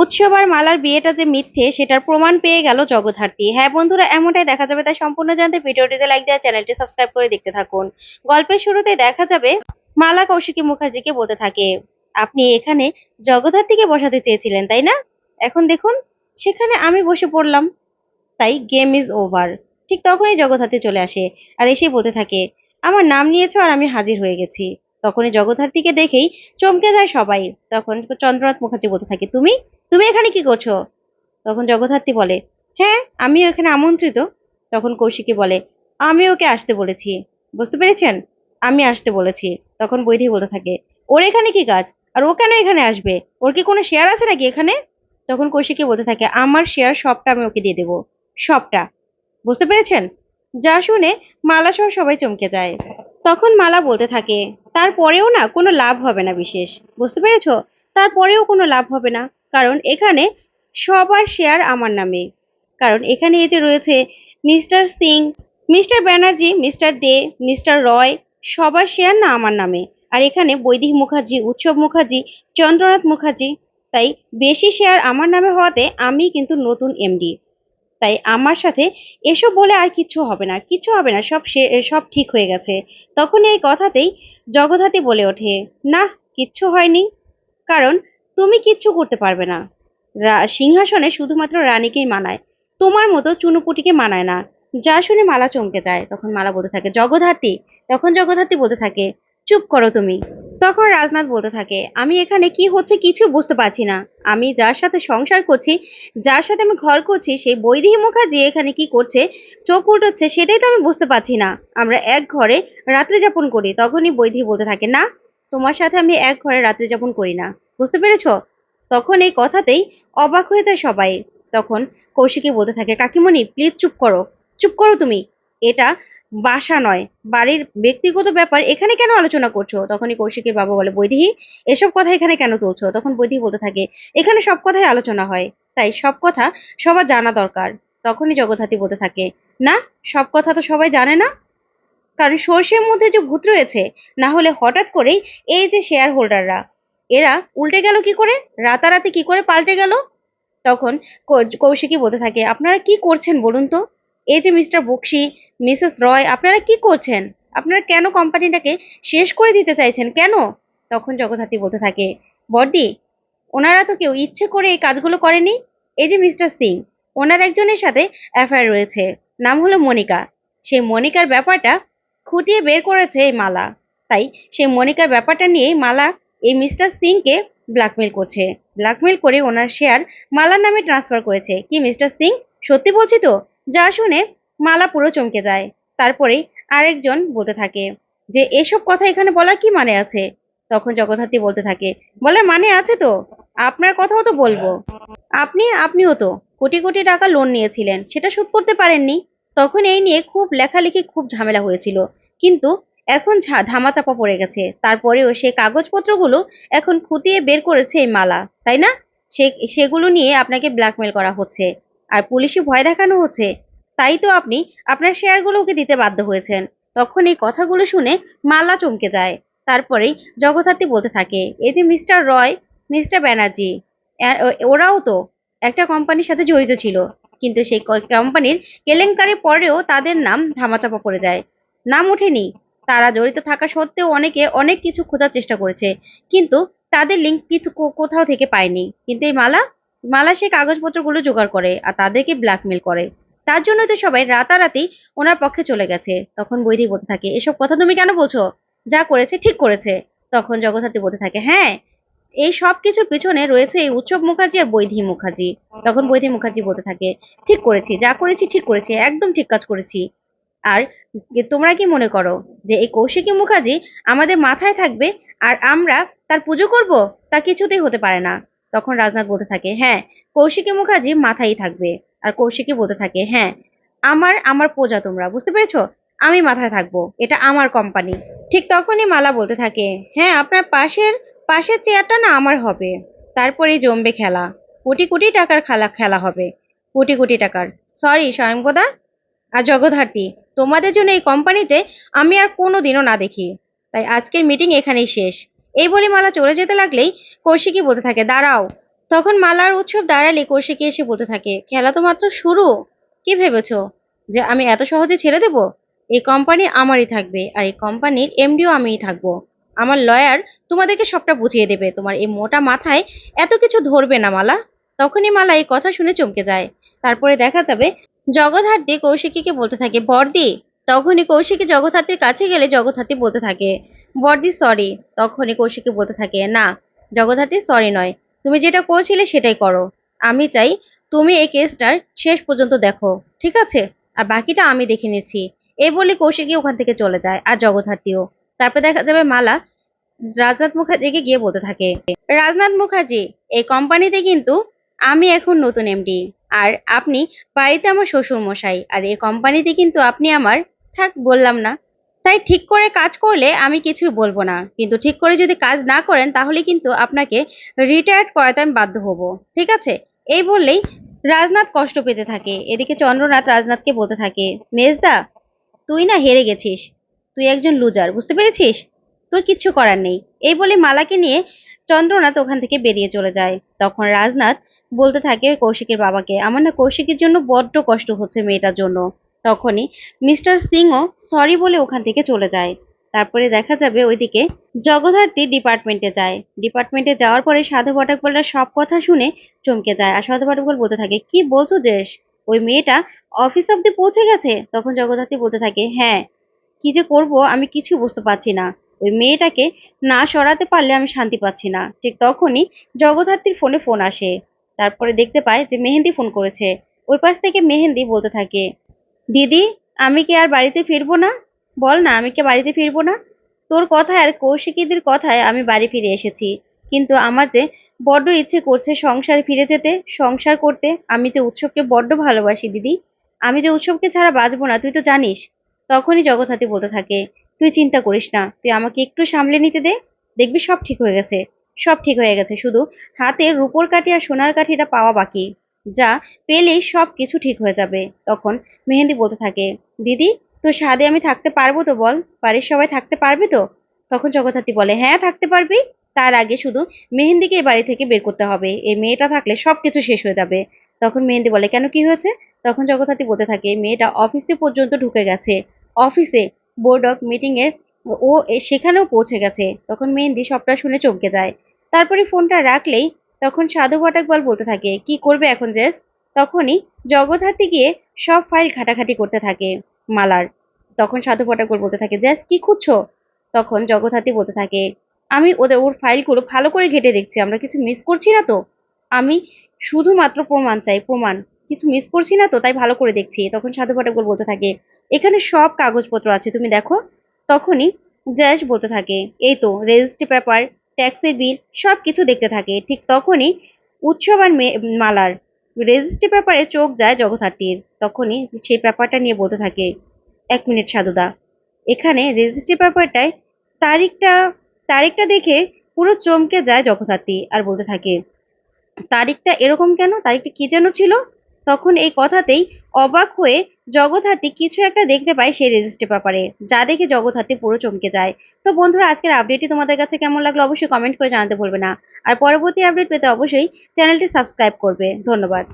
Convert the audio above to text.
উৎসব আর মালার বিয়েটা যে মিথ্যে, সেটার প্রমাণ পেয়ে গেল জগদ্ধাত্রী। হ্যাঁ বন্ধুরা, এমনটাই দেখা যাবে। তাই সম্পূর্ণ জানতে ভিডিওটিতে লাইক দেওয়া চ্যানেলটি সাবস্ক্রাইব করে দেখতে থাকুন। গল্পের শুরুতে দেখা যাবে মালা কৌশিকী মুখার্জিকে বলতে থাকে, আপনি এখানে জগদ্ধাত্রীকে বসাতে চেয়েছিলেন, তাই না? এখন দেখুন, সেখানে আমি বসে পড়লাম। তাই গেম ইজ ওভার ঠিক তখনই জগদ্ধাত্রী চলে আসে আর এসে বলতে থাকে, আমার নাম নিয়েছো আর আমি হাজির হয়ে গেছি। তখনই জগদ্ধাত্রীকে দেখেই চমকে যায় সবাই। তখন চন্দ্রনাথ মুখার্জি বলতে থাকে, তুমি তুমি এখানে কি করছ? তখন জগদ্ধাত্রী বলে হ্যাঁ আমিও এখানে আমন্ত্রিত। তখন কৌশিকী বলে, আমি ওকে আসতে বলেছি। বুঝতে পেরেছেন? আমি আসতে বলেছি। তখন বৈধি বলতে থাকে, ওর এখানে কি কাজ? আর ও কেন এখানে আসবে? ওর কি কোনো শেয়ার আছে নাকি এখানে? তখন কৌশিকী বলতে থাকে, আমার শেয়ার সবটা আমি ওকে দিয়ে দেবো, সবটা। বুঝতে পেরেছেন? যা শুনে মালা সহ সবাই চমকে যায়। তখন মালা বলতে থাকে, তারপরেও না কোনো লাভ হবে না বিশেষ, বুঝতে পেরেছ? তারপরেও কোনো লাভ হবে না। কারণ এখানে সবার শেয়ার আমার নামে। কারণ এখানে এই যে রয়েছে mister Singh mister Banerjee mister De mister Roy, সবার শেয়ার না আমার নামে। আর এখানে বৈদিক মুখার্জি, উৎসব মুখার্জি, চন্দ্রনাথ মুখার্জি, তাই বেশি শেয়ার আমার নামে হওয়াতে আমি কিন্তু নতুন এমডি তাই আমার সাথে এসব বলে আর কিচ্ছু হবে না, কিচ্ছু হবে না, সব সব ঠিক হয়ে গেছে। তখন এই কথাতেই জগদ্ধাত্রী বলে ওঠে না কিচ্ছু হয়নি। কারণ তুমি কিচ্ছু করতে পারবে না। সিংহাসনে শুধুমাত্র রানীকেই মানায়। তোমার মতো চুনুপুটিকে মানায় না। যা শুনে মালা চমকে যায়, তখন মালা বলতে থাকে জগদ্ধাত্রী তখন জগদ্ধাত্রী বলতে থাকে, চুপ করো তুমি। তখন রাজনাথ বলতে থাকে, আমি এখানে কি হচ্ছে কিছু বুঝতে পারছি না। আমি যার সাথে সংসার করছি, যার সাথে আমি ঘর করছি সেই বৈদেহী মুখার্জি এখানে কি করছে, চোখ উল্টোচ্ছে, সেটাই তো আমি বুঝতে পারছি না। আমরা এক ঘরে রাত্রি যাপন করি। তখনই বৈদেহী বলতে থাকে, না, তোমার সাথে আমি এক ঘরে রাত্রি যাপন করি না। বুঝতে পেরেছ? তখন এই কথাতেই অবাক হয়ে যায় সবাই। তখন কৌশিকী বলতে থাকে, কাকিমণি প্লিজ চুপ করো। চুপ করো তুমি। এটা বাসা নয়, বাড়ির ব্যক্তিগত ব্যাপার। এখানে কেন আলোচনা করছ? তখনই কৌশিকের বাবা বলে বৈদেহী এসব কথা এখানে কেন তুলছো? তখন বৈদেহী বলতে থাকে, এখানে সব কথাই আলোচনা হয়, তাই সব কথা সবার জানা দরকার। তখনই জগদ্ধাত্রী বলতে থাকে, না, সব কথা তো সবাই জানে না। কারণ সর্ষের মধ্যে যে ভূত রয়েছে, না হলে হঠাৎ করেই এই যে শেয়ার হোল্ডাররা এরা উল্টে গেল কি করে? রাতারাতি কি করে পাল্টে গেল? তখন কৌশিকী বলতে থাকে, আপনারা কি করছেন বলুন তো? এই যে মিস্টার বক্সি, মিসেস রয়, আপনারা কি করছেন? আপনারা কেন কোম্পানিটাকে শেষ করে দিতে চাইছেন? কেন? তখন জগদ্ধাত্রী বলতে থাকে বর্দি ওনারা তো কেউ ইচ্ছে করে এই কাজগুলো করেনি। এই যে মিস্টার সিং, ওনার একজনের সাথে অ্যাফায়ার রয়েছে, নাম হলো মনিকা। সেই মনিকার ব্যাপারটা খুঁটিয়ে বের করেছে এই মালা। তাই সেই মনিকার ব্যাপারটা নিয়েই মালা এই মিস্টার সিংকে ব্ল্যাকমেল করছে। ব্ল্যাকমেল করে ওনার শেয়ার মালার নামে ট্রান্সফার করেছে। কি মিস্টার সিং সত্যি বলছি তো? যা শুনে মালা পুরো চমকে যায়। তারপরে আরেকজন বলতে থাকে যে, এসব কথা এখানে বলার কি মানে আছে? তখন জগদ্ধাত্রী বলতে থাকে, বলার মানে আছে তো? আপনার কথাও তো বলব। আপনি, আপনিও তো কোটি কোটি টাকা লোন নিয়েছিলেন। সেটা শোধ করতে পারেননি? তখন এই নিয়ে খুব লেখালেখি, খুব ঝামেলা হয়েছিল। কিন্তু এখন ধামাচাপা পড়ে গেছে। তারপরেও সে কাগজপত্রগুলো এখন খুঁটিয়ে বের করেছে এই মালা, তাই না? সে সেগুলো নিয়ে আপনাকে ব্ল্যাকমেল করা হচ্ছে। আর পুলিশে ভয় দেখানো হচ্ছে। তাই তো আপনি আপনার শেয়ারগুলো ওকে দিতে বাধ্য হয়েছেন। তখন এই কথাগুলো শুনে মালা চমকে যায়। তারপরেই জগদ্ধাত্রী বলতে থাকে, এই যে মিস্টার রয়, মিস্টার ব্যানার্জি ওরাও তো একটা কোম্পানির সাথে জড়িত ছিল। কিন্তু সেই কোম্পানির কেলেঙ্কারির পরেও তাদের নাম ধামাচাপা পড়ে যায়। নাম ওঠেনি। তারা জড়িত থাকা সত্ত্বেও অনেকে অনেক কিছু খোঁজার চেষ্টা করেছে। কিন্তু তাদের লিঙ্ক কিছু কোথাও থেকে পায়নি। কিন্তু এই মালা মালা সে কাগজপত্রগুলো জোগাড় করে আর তাদেরকে ব্ল্যাকমেল করে। তার জন্য তো সবাই রাতারাতি ওনার পক্ষে চলে গেছে। তখন বৈদি বলতে থাকে, এসব কথা তুমি কেন বলছো? যা করেছে ঠিক করেছে। তখন জগদ্ধাত্রী বলতে থাকে হ্যাঁ এই সব কিছুর পিছনে রয়েছে এই উৎসব মুখার্জি আর বৈধি মুখার্জি। তখন বৈধি মুখার্জি বলতে থাকে, ঠিক করেছি, যা করেছি ঠিক করেছি, একদম ঠিক কাজ করেছি। আর তোমরা কি মনে করো যে এই কৌশিকী মুখার্জি আমাদের মাথায় থাকবে আর আমরা তার পুজো করব, তা কিছুতেই হতে পারে না। তখন রাজনাথ বলতে থাকে হ্যাঁ কৌশিকী মুখার্জি মাথায় থাকবে। আর কৌশিকী বলতে থাকে হ্যাঁ আমার আমার প্রজা তোমরা, বুঝতে পেরেছ? আমি মাথায় থাকব, এটা আমার কোম্পানি ঠিক তখনই মালা বলতে থাকে হ্যাঁ আপনার পাশের পাশের চেয়ারটা না আমার হবে। তারপরেই জমবে খেলা। কোটি কোটি টাকার খেলা খেলা হবে। কোটি কোটি টাকার। সরি স্বয়ংবদা আর জগদ্ধাত্রী, তোমাদের জন্য এই কোম্পানিতে আমি আর কোনো দিনও না দেখি। তাই আজকের মিটিং এখানেই শেষ। এই বলে মালা চলে যেতে লাগলেই কৌশিকী বলতে থাকে, দাঁড়াও। তখন মালার উৎসব দাঁড়ালে কৌশিকী এসে বলতে থাকে, খেলা তো মাত্র শুরু। কি ভেবেছো যে আমি এত সহজে ছেড়ে দেব? এই কোম্পানি আমারই থাকবে আর এই কোম্পানির এমডিও আমিই থাকব। আমার লয়ার তোমাদেরকে সবটা বুঝিয়ে দেবে। তোমার এই মোটা মাথায় এত কিছু ধরবে না মালা? তখনই মালা এই কথা শুনে চমকে যায়। তারপরে দেখা যাবে জগদ্ধাত্রী কৌশিকীকে বলতে থাকে বর্দি তখনই কৌশিকী জগদ্ধাত্রীর কাছে গেলে জগদ্ধাত্রী বলতে থাকে বর্দি সরি তখনই কৌশিকী বলতে থাকে, না, জগদ্ধাত্রী সরি নয়, তুমি যেটা করছিলে সেটাই করো, আমি চাই তুমি এই কেসটার শেষ পর্যন্ত দেখো, ঠিক আছে? আর বাকিটা আমি দেখে নিচ্ছি। এই বলে কৌশিকী ওখান থেকে চলে যায়, আর জগদ্ধাত্রীও। তারপর দেখা যাবে মালা রাজনাথ মুখার্জিকে গিয়ে বলতে থাকে, রাজনাথ মুখার্জি, এই কোম্পানিতে কিন্তু আমি এখন নতুন এমডি আর আপনি বাড়িতে আমার শ্বশুর মশাই আর এই কোম্পানিতে কিন্তু আপনি আমার, থাক বললাম না। তাই ঠিক করে কাজ করলে আমি কিছুই বলব না। কিন্তু ঠিক করে যদি কাজ না করেন, তাহলে কিন্তু আপনাকে রিটায়ার্ড করাতে আমি বাধ্য হব। ঠিক আছে? এই বললেই রাজনাথ কষ্ট পেতে থাকে। এদিকে চন্দ্রনাথ রাজনাথকে বলতে থাকে, মেজদা, তুই না হেরে গেছিস। তুই একজন লুজার বুঝতে পেরেছিস? তোর কিচ্ছু করার নেই। এই বলে মালাকে নিয়ে চন্দ্রনাথ ওখান থেকে বেরিয়ে চলে যায়। তখন রাজনাথ বলতে থাকে কৌশিকের বাবাকে, আমার না কৌশিকের জন্য বড্ড কষ্ট হচ্ছে মেয়েটার জন্য। তখনই মিস্টার সিংও সরি বলে ওখান থেকে চলে যায়। তারপরে দেখা যাবে ওইদিকে জগদ্ধাত্রী ডিপার্টমেন্টে যায়। ডিপার্টমেন্টে যাওয়ার পরে সাধু বটাকবলরা সব কথা শুনে চমকে যায়। আর সাধু বটাকবল বলতে থাকে, কি বলছো জেশ ওই মেয়েটা অফিস অব্দি পৌঁছে গেছে? তখন জগদ্ধাত্রী বলতে থাকে হ্যাঁ কি যে করব আমি কিছু বুঝতে পারছি না। ওই মেয়েটাকে না সরাতে পারলে আমি শান্তি পাচ্ছি না। ঠিক তখনই জগদ্ধাত্রীর ফোনে ফোন আসে। তারপরে দেখতে পায় যে মেহেন্দি ফোন করেছে। ওই পাশ থেকে মেহেন্দি বলতে থাকে, দিদি, আমি কি আর বাড়িতে ফিরবো না? বল না, আমি কি বাড়িতে ফিরবো না? তোর কথায় আর কৌশিকীদের কথায় আমি বাড়ি ফিরে এসেছি। কিন্তু আমার যে বড্ড ইচ্ছে করছে সংসার ফিরে যেতে, সংসার করতে, আমি যে উৎসবকে বড্ড ভালোবাসি, দিদি। আমি যে উৎসবকে ছাড়া বাঁচবো না, তুই তো জানিস। তখনই জগৎহাতি বলতে থাকে তুই চিন্তা করিস না, তুই আমাকে একটু সামলে নিতে দে, দেখবি সব ঠিক হয়ে গেছে। সব ঠিক হয়ে গেছে, শুধু হাতে রূপোর কাঠি আর সোনার কাঠিটা পাওয়া বাকি। যা পেলেই সব কিছু ঠিক হয়ে যাবে, তখন মেহেন্দি বলতে থাকে। দিদি, তোর স্বাদে আমি থাকতে পারব তো বল? বাড়ির সবাই থাকতে পারবি তো? তখন জগদ্ধাত্রী বলে হ্যাঁ থাকতে পারবি। তার আগে শুধু মেহেন্দিকে বাড়ি থেকে বের করতে হবে। এই মেয়েটা থাকলে সব কিছু শেষ হয়ে যাবে। তখন মেহেন্দি বলে, কেন কি হয়েছে? তখন জগদ্ধাত্রী বলতে থাকে, মেয়েটা অফিসে পর্যন্ত ঢুকে গেছে। অফিসে বোর্ড অফ মিটিং এর ও সেখানেও পৌঁছে গেছে। তখন মেহেন্দি সবটা শুনে চমকে যায়। তারপরে ফোনটা রাখলেই তখন সাধু ভটাকবল বলতে থাকে, কি করবে এখন জেস? তখনই জগদ্ধাত্রী গিয়ে সব ফাইল ঘাটাঘাটি করতে থাকে মালার। তখন সাধু ভটাকবল বলতে থাকে জ্যাস কি খুঁজছো? তখন জগদ্ধাত্রী বলতে থাকে, আমি ওদের ওর ফাইলগুলো ভালো করে ঘেটে দেখছি, আমরা কিছু মিস করছি না তো? আমি শুধুমাত্র প্রমাণ চাই, প্রমাণ। কিছু মিস করছি না তো, তাই ভালো করে দেখছি। তখন সাধু ভটাকবল বলতে থাকে, এখানে সব কাগজপত্র আছে, তুমি দেখো। তখনই জয়েশ বলতে থাকে, এই তো, রেজিস্ট্রি পেপার, ট্যাক্সের বিল সব কিছু দেখতে থাকে। ঠিক তখনই উৎসব আর মালার রেজিস্ট্রি পেপারে চোখ যায় জগদ্ধাত্রীর। তখনই সেই পেপারটা নিয়ে বলতে থাকে, এক মিনিট সাধুদা, এখানে রেজিস্ট্রি পেপারটায় তারিখটা তারিখটা দেখে পুরো চমকে যায় জগদ্ধাত্রী। আর বলতে থাকে, তারিখটা এরকম কেন? তারিখটা কি যেন ছিল? তখন এই কথাতেই অবাক হয়ে জগৎহাতি কিছু একটা দেখতে পায় সেই রেজিস্ট্রি পেপারে যা দেখে জগৎহাতি পুরো চমকে যায়। তো বন্ধুরা, আজকের আপডেটটি তোমাদের কাছে কেমন লাগল অবশ্যই কমেন্ট করে জানাতে ভুলবে না। আর পরবর্তী আপডেট পেতে অবশ্যই চ্যানেলটি সাবস্ক্রাইব করবে। ধন্যবাদ।